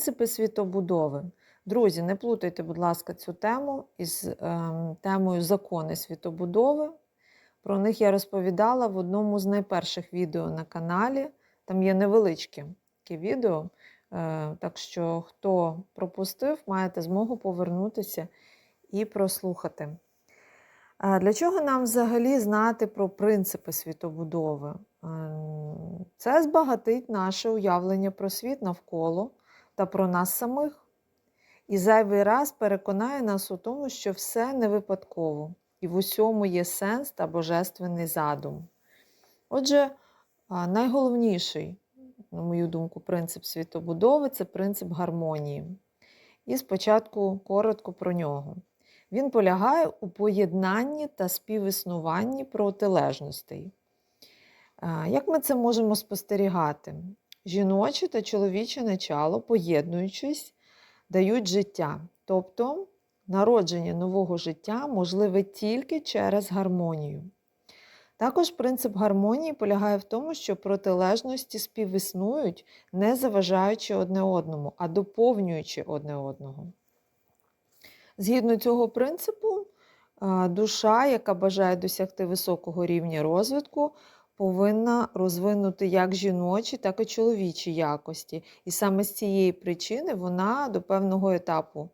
Принципи світобудови. Друзі, не плутайте, будь ласка, цю тему із ем, темою закони світобудови. Про них я розповідала в одному з найперших відео на каналі. Там є невеличке таке відео. Е, так що, хто пропустив, маєте змогу повернутися і прослухати. А Для чого нам взагалі знати про принципи світобудови? Ем, Це збагатить наше уявлення про світ навколо та про нас самих. І зайвий раз переконає нас у тому, що все не випадково, і в усьому є сенс та божественний задум. Отже, найголовніший, на мою думку, принцип світобудови це принцип гармонії. І спочатку коротко про нього. Він полягає у поєднанні та співіснуванні протилежностей. Як ми це можемо спостерігати? Жіноче та чоловіче начало, поєднуючись, дають життя. Тобто народження нового життя можливе тільки через гармонію. Також принцип гармонії полягає в тому, що протилежності співіснують, не заважаючи одне одному, а доповнюючи одне одного. Згідно цього принципу, душа, яка бажає досягти високого рівня розвитку, повинна розвинути як жіночі, так і чоловічі якості. І саме з цієї причини вона до певного етапу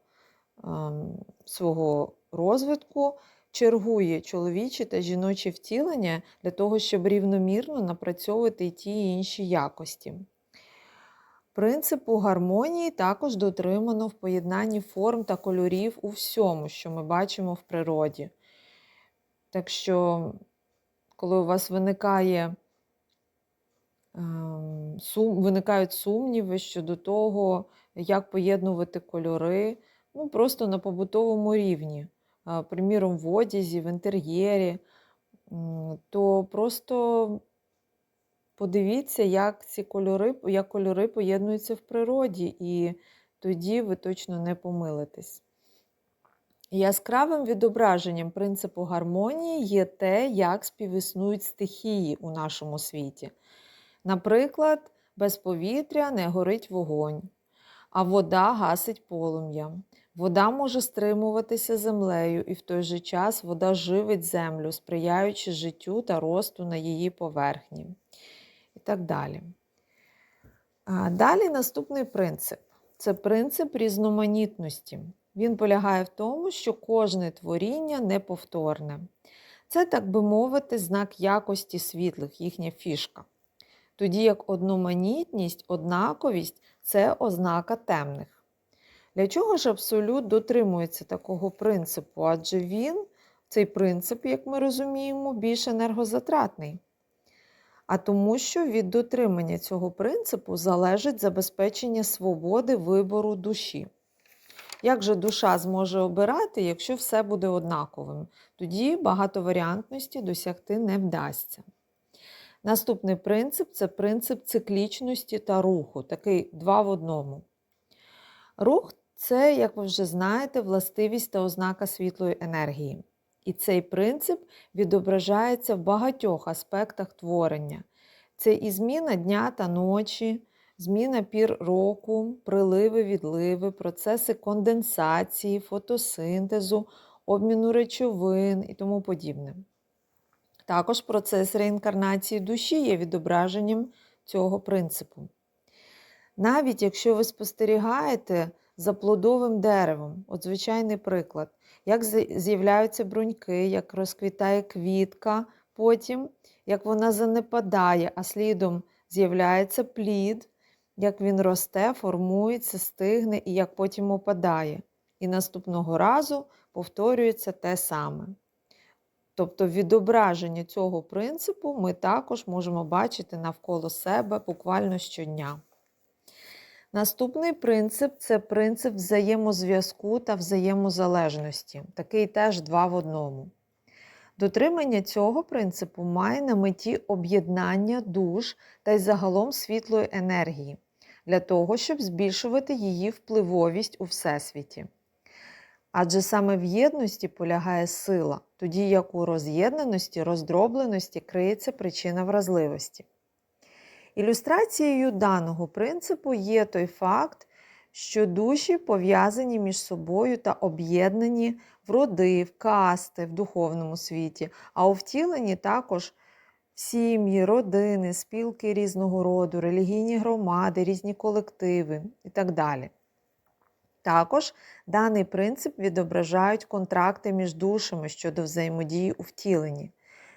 ем, свого розвитку чергує чоловічі та жіночі втілення для того, щоб рівномірно напрацьовувати і ті і інші якості. Принципу гармонії також дотримано в поєднанні форм та кольорів у всьому, що ми бачимо в природі. Так що, коли у вас виникає, ем, сум, виникають сумніви щодо того, як поєднувати кольори, ну, просто на побутовому рівні, приміром, в одязі, в інтер'єрі, то просто подивіться, як ці кольори, як кольори поєднуються в природі, і тоді ви точно не помилитесь. Яскравим відображенням принципу гармонії є те, як співіснують стихії у нашому світі. Наприклад, без повітря не горить вогонь, а вода гасить полум'я. Вода може стримуватися землею, і в той же час вода живить землю, сприяючи життю та росту на її поверхні. І так далі. Далі наступний принцип це принцип різноманітності. Він полягає в тому, що кожне творіння неповторне. Це, так би мовити, знак якості світлих, їхня фішка. Тоді як одноманітність, однаковість це ознака темних. Для чого ж абсолют дотримується такого принципу? Адже він, цей принцип, як ми розуміємо, більш енергозатратний. А тому, що від дотримання цього принципу залежить забезпечення свободи вибору душі. Як же душа зможе обирати, якщо все буде однаковим? Тоді багатоваріантності досягти не вдасться. Наступний принцип це принцип циклічності та руху, такий два в одному. Рух це, як ви вже знаєте, властивість та ознака світлої енергії. І цей принцип відображається в багатьох аспектах творення. Це і зміна дня та ночі, зміна пір року, приливи, відливи, процеси конденсації, фотосинтезу, обміну речовин і тому подібне. Також процес реінкарнації душі є відображенням цього принципу. Навіть якщо ви спостерігаєте за плодовим деревом, от звичайний приклад, як з'являються бруньки, як розквітає квітка, потім як вона занепадає, а слідом з'являється плід, як він росте, формується, стигне і як потім опадає. І наступного разу повторюється те саме. Тобто відображення цього принципу ми також можемо бачити навколо себе буквально щодня. Наступний принцип це принцип взаємозв'язку та взаємозалежності. Такий теж два в одному. Дотримання цього принципу має на меті об'єднання душ та й загалом світлої енергії для того, щоб збільшувати її впливовість у всесвіті. Адже саме в єдності полягає сила, тоді як у роз'єднаності, роздробленості криється причина вразливості. Ілюстрацією даного принципу є той факт, що душі пов'язані між собою та об'єднані в роди, в касти в духовному світі, а у втіленні також сім'ї, родини, спілки різного роду, релігійні громади, різні колективи і так далі. Також даний принцип відображають контракти між душами щодо взаємодії у втіленні,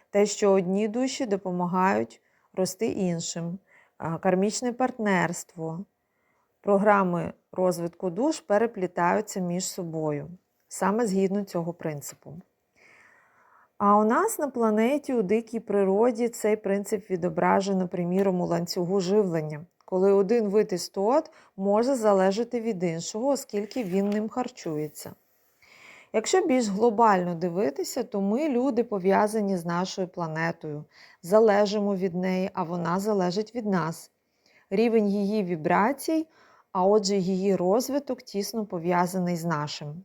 те, що одні душі допомагають рости іншим, кармічне партнерство, програми розвитку душ переплітаються між собою, саме згідно цього принципу. А у нас на планеті у дикій природі цей принцип відображено, приміром, у ланцюгу живлення, коли один вид істот може залежати від іншого, оскільки він ним харчується. Якщо більш глобально дивитися, то ми, люди, пов'язані з нашою планетою, залежимо від неї, а вона залежить від нас. Рівень її вібрацій, а отже, її розвиток тісно пов'язаний з нашим.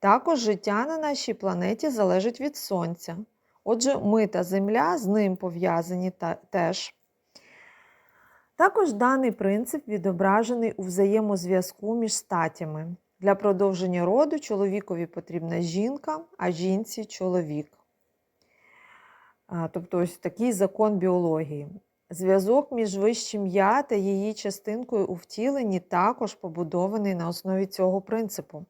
Також життя на нашій планеті залежить від Сонця. Отже, ми та Земля з ним пов'язані та- теж. Також даний принцип відображений у взаємозв'язку між статями. Для продовження роду чоловікові потрібна жінка, а жінці чоловік. Тобто ось такий закон біології. Зв'язок між вищим я та її частинкою у втіленні також побудований на основі цього принципу.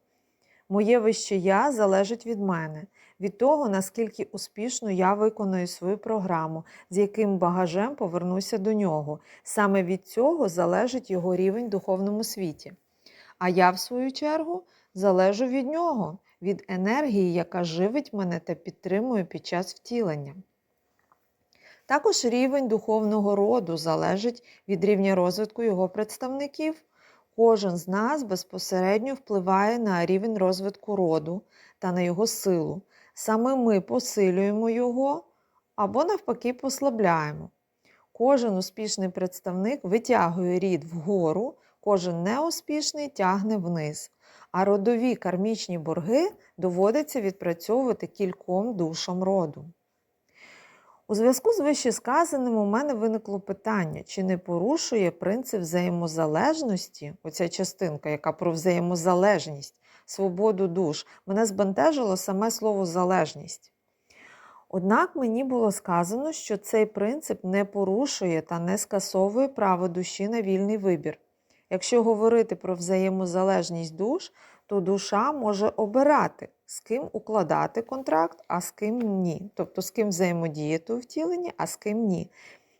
Моє вище я залежить від мене, від того, наскільки успішно я виконую свою програму, з яким багажем повернуся до нього. Саме від цього залежить його рівень в духовному світі. А я, в свою чергу, залежу від нього, від енергії, яка живить мене та підтримує під час втілення. Також рівень духовного роду залежить від рівня розвитку його представників. Кожен з нас безпосередньо впливає на рівень розвитку роду та на його силу. Саме ми посилюємо його або навпаки послабляємо. Кожен успішний представник витягує рід вгору, кожен неуспішний тягне вниз. А родові кармічні борги доводиться відпрацьовувати кільком душам роду. У зв'язку з вищесказаним у мене виникло питання, чи не порушує принцип взаємозалежності, оця частинка, яка про взаємозалежність, свободу душ, мене збентежило саме слово залежність. Однак мені було сказано, що цей принцип не порушує та не скасовує право душі на вільний вибір. Якщо говорити про взаємозалежність душ, то душа може обирати, з ким укладати контракт, а з ким ні. Тобто з ким взаємодіяти у втіленні, а з ким ні.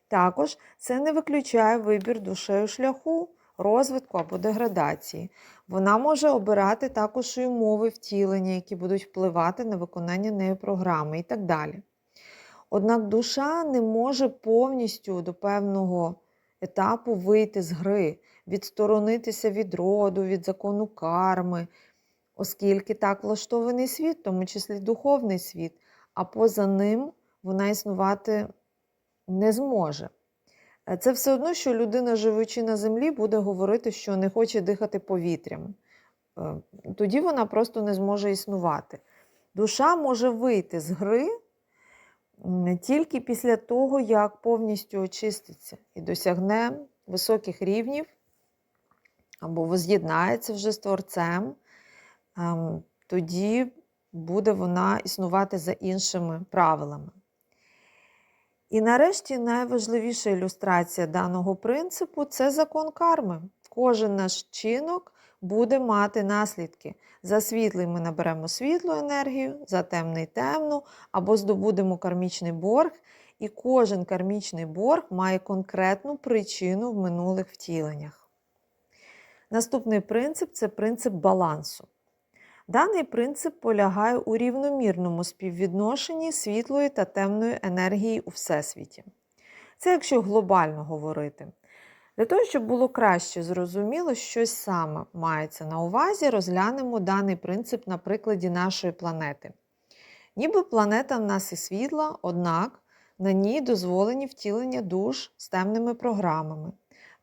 Також це не виключає вибір душею шляху, розвитку або деградації. Вона може обирати також і умови втілення, які будуть впливати на виконання нею програми і так далі. Однак душа не може повністю до певного етапу вийти з гри, відсторонитися від роду, від закону карми, оскільки так влаштований світ, в тому числі духовний світ, а поза ним вона існувати не зможе. Е, Це все одно, що людина, живучи на землі, буде говорити, що не хоче дихати повітрям. Е, Тоді вона просто не зможе існувати. Душа може вийти з гри тільки після того, як повністю очиститься і досягне високих рівнів або воз'єднається вже з Творцем, ем, тоді буде вона існувати за іншими правилами. І нарешті найважливіша ілюстрація даного принципу це закон карми. Кожен наш чинок буде мати наслідки. За світлий ми наберемо світлу енергію, за темний темну, або здобудемо кармічний борг, і кожен кармічний борг має конкретну причину в минулих втіленнях. Наступний принцип це принцип балансу. Даний принцип полягає у рівномірному співвідношенні світлої та темної енергії у всесвіті. Це якщо глобально говорити. Для того, щоб було краще зрозуміло, що саме мається на увазі, розглянемо даний принцип на прикладі нашої планети. Ніби планета в нас і світла, однак на ній дозволені втілення душ з темними програмами.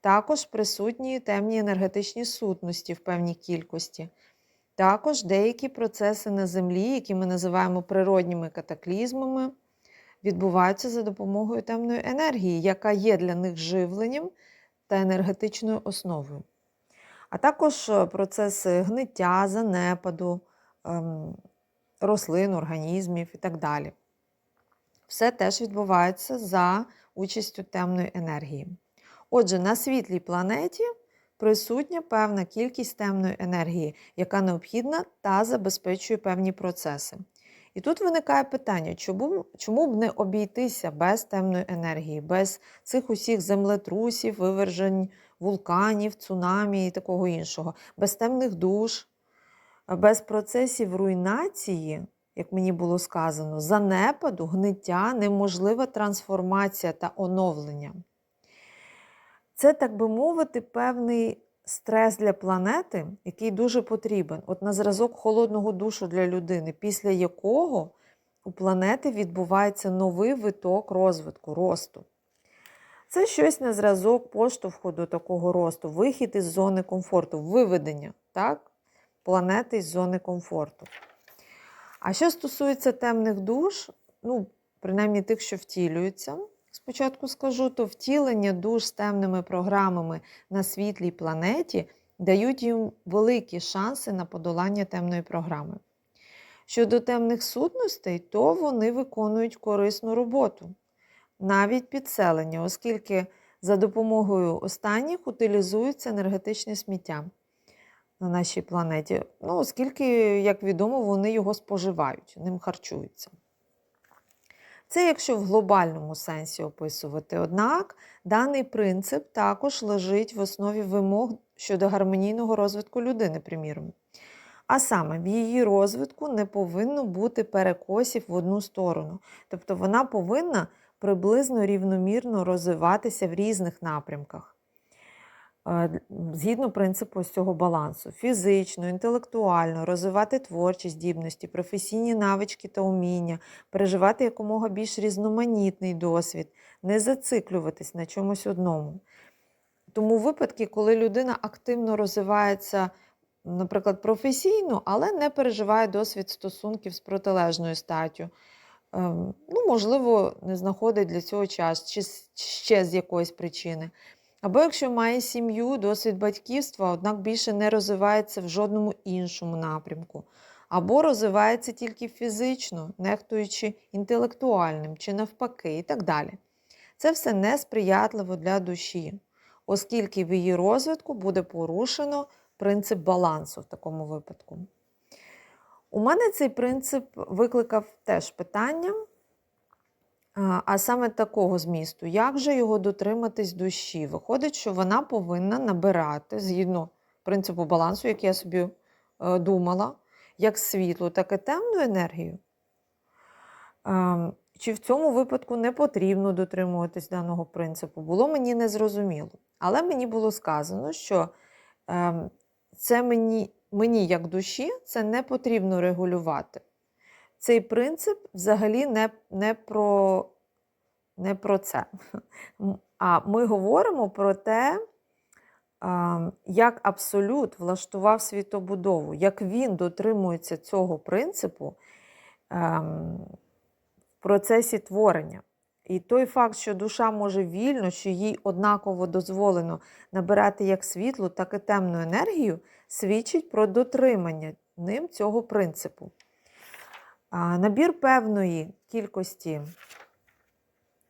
Також присутні темні енергетичні сутності в певній кількості. Також деякі процеси на Землі, які ми називаємо природніми катаклізмами, відбуваються за допомогою темної енергії, яка є для них живленням та енергетичною основою. а також е, процеси гниття, занепаду ем, рослин, організмів і так далі. Все теж відбувається за участю темної енергії. Отже, на світлій планеті присутня певна кількість темної енергії, яка необхідна та забезпечує певні процеси. І тут виникає питання, чому, чому б не обійтися без темної енергії, без цих усіх землетрусів, вивержень вулканів, цунамі і такого іншого, без темних душ, без процесів руйнації, як мені було сказано, занепаду, гниття, неможлива трансформація та оновлення. Це, так би мовити, певний стрес для планети, який дуже потрібен. От на зразок холодного душу для людини, після якого у планети відбувається новий виток розвитку, росту. Це щось на зразок поштовху до такого росту, вихід із зони комфорту, виведення так, планети із зони комфорту. А що стосується темних душ, ну, принаймні тих, що втілюються, спочатку скажу, то втілення душ з темними програмами на світлій планеті дають їм великі шанси на подолання темної програми. Щодо темних сутностей, то вони виконують корисну роботу, навіть підселення, оскільки за допомогою останніх утилізується енергетичне сміття на нашій планеті, ну, оскільки, як відомо, вони його споживають, ним харчуються. Це якщо в глобальному сенсі описувати. Однак даний принцип також лежить в основі вимог щодо гармонійного розвитку людини, приміром. А саме, в її розвитку не повинно бути перекосів в одну сторону. Тобто вона повинна приблизно рівномірно розвиватися в різних напрямках. Згідно принципу ось цього балансу: фізично, інтелектуально, розвивати творчі здібності, професійні навички та уміння, переживати якомога більш різноманітний досвід, не зациклюватись на чомусь одному. Тому випадки, коли людина активно розвивається, наприклад, професійно, але не переживає досвід стосунків з протилежною статтю. Ем, ну, Можливо, не знаходить для цього час, чи ще з якоїсь причини. Або якщо має сім'ю, досвід батьківства, однак більше не розвивається в жодному іншому напрямку, або розвивається тільки фізично, нехтуючи інтелектуальним чи навпаки, і так далі. Це все несприятливо для душі, оскільки в її розвитку буде порушено принцип балансу в такому випадку. У мене цей принцип викликав теж питання. А саме такого змісту, як же його дотриматись душі? Виходить, що вона повинна набирати згідно принципу балансу, як я собі е, думала, як світлу, так і темну енергію. Чи в цьому випадку не потрібно дотримуватись даного принципу, було мені незрозуміло. Але мені було сказано, що ем, це мені, мені як душі, це не потрібно регулювати цей принцип взагалі не не, про не про це. А ми говоримо про те, як абсолют влаштував світобудову, як він дотримується цього принципу ем, в процесі творення. І той факт, що душа може вільно, що їй однаково дозволено набирати як світлу, так і темну енергію, свідчить про дотримання ним цього принципу. Набір певної кількості,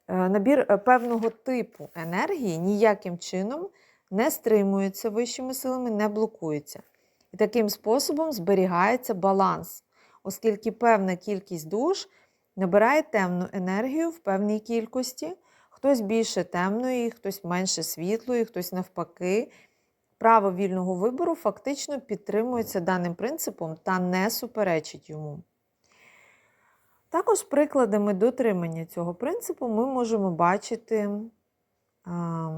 е, набір е, певного типу енергії ніяким чином не стримується вищими силами, не блокується. І таким способом зберігається баланс, оскільки певна кількість душ набирає темну енергію в певній кількості, хтось більше темної, хтось менше світлої, хтось навпаки. Право вільного вибору фактично підтримується даним принципом та не суперечить йому. Також прикладами дотримання цього принципу ми можемо бачити а,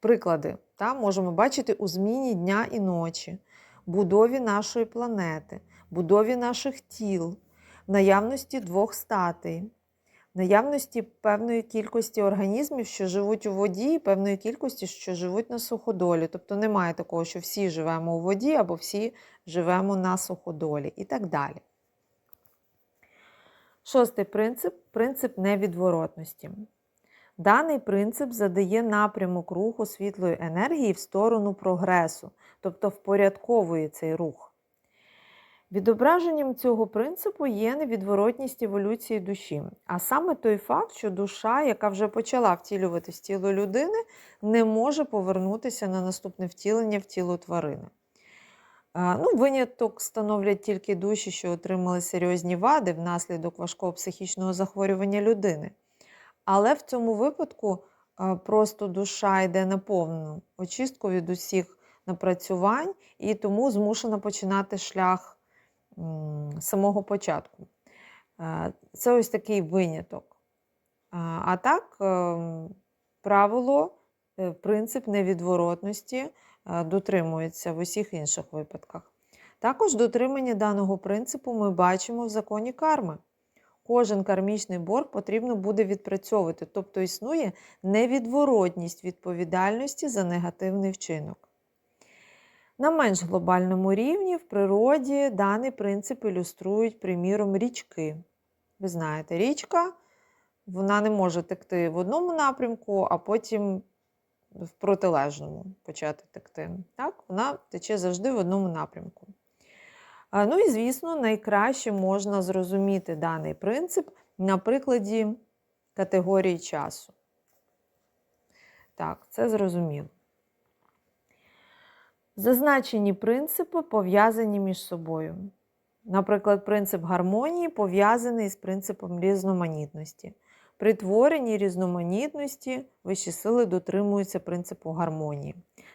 приклади. Та? Можемо бачити у зміні дня і ночі, будові нашої планети, будові наших тіл, наявності двох статей, наявності певної кількості організмів, що живуть у воді, і певної кількості, що живуть на суходолі. Тобто немає такого, що всі живемо у воді або всі живемо на суходолі і так далі. Шостий принцип принцип невідворотності. Даний принцип задає напрямок руху світлої енергії в сторону прогресу, тобто впорядковує цей рух. Відображенням цього принципу є невідворотність еволюції душі, а саме той факт, що душа, яка вже почала втілюватись тіло людини, не може повернутися на наступне втілення в тіло тварини. Ну, виняток становлять тільки душі, що отримали серйозні вади внаслідок важкого психічного захворювання людини. Але в цьому випадку просто душа йде на повну очистку від усіх напрацювань і тому змушена починати шлях самого початку. Е, Це ось такий виняток. А а так, ем, правило, е, принцип невідворотності е, дотримується в усіх інших випадках. Також дотримання даного принципу ми бачимо в законі карми. Кожен кармічний борг потрібно буде відпрацьовувати, тобто існує невідворотність відповідальності за негативний вчинок. На менш глобальному рівні в природі даний принцип ілюструють, приміром, річки. Ви знаєте, річка вона не може текти в одному напрямку, а потім в протилежному почати текти. Так? Вона тече завжди в одному напрямку. Ну і, звісно, найкраще можна зрозуміти даний принцип на прикладі категорії часу. Так, це зрозуміло. Зазначені принципи пов'язані між собою. Наприклад, принцип гармонії пов'язаний з принципом різноманітності. При творенні різноманітності вищі сили дотримуються принципу гармонії.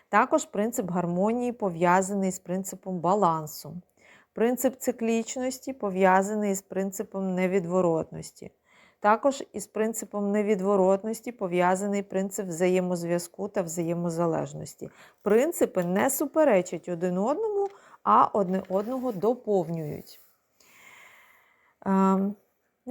Також принцип гармонії пов'язаний з принципом балансу. Принцип циклічності пов'язаний з принципом невідворотності. Також із принципом невідворотності пов'язаний принцип взаємозв'язку та взаємозалежності. Принципи не суперечать один одному, а одне одного доповнюють.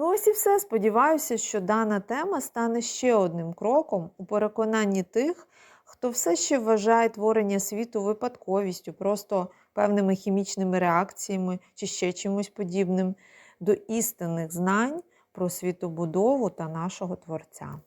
Ну, ось і все. Сподіваюся, що дана тема стане ще одним кроком у переконанні тих, хто все ще вважає творення світу випадковістю, просто певними хімічними реакціями чи ще чимось подібним, до істинних знань про світобудову та нашого Творця.